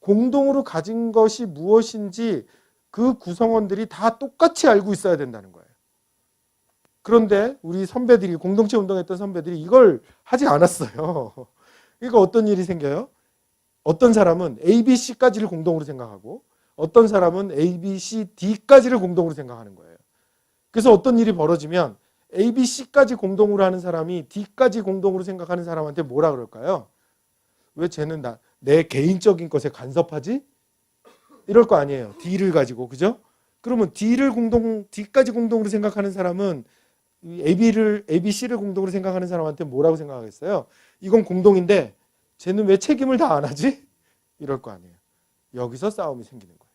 공동으로 가진 것이 무엇인지 그 구성원들이 다 똑같이 알고 있어야 된다는 거예요. 그런데 우리 선배들이 공동체 운동했던 선배들이 이걸 하지 않았어요. 그러니까 어떤 일이 생겨요? 어떤 사람은 A, B, C까지를 공동으로 생각하고 어떤 사람은 A, B, C, D까지를 공동으로 생각하는 거예요. 그래서 어떤 일이 벌어지면 A, B, C까지 공동으로 하는 사람이 D까지 공동으로 생각하는 사람한테 뭐라 그럴까요? 왜 쟤는 나, 내 개인적인 것에 간섭하지? 이럴 거 아니에요. D를 가지고 그죠? 그러면 D를 공동 D까지 공동으로 생각하는 사람은 이 AB를 ABC를 공동으로 생각하는 사람한테 뭐라고 생각하겠어요? 이건 공동인데 쟤는 왜 책임을 다 안 하지? 이럴 거 아니에요. 여기서 싸움이 생기는 거예요.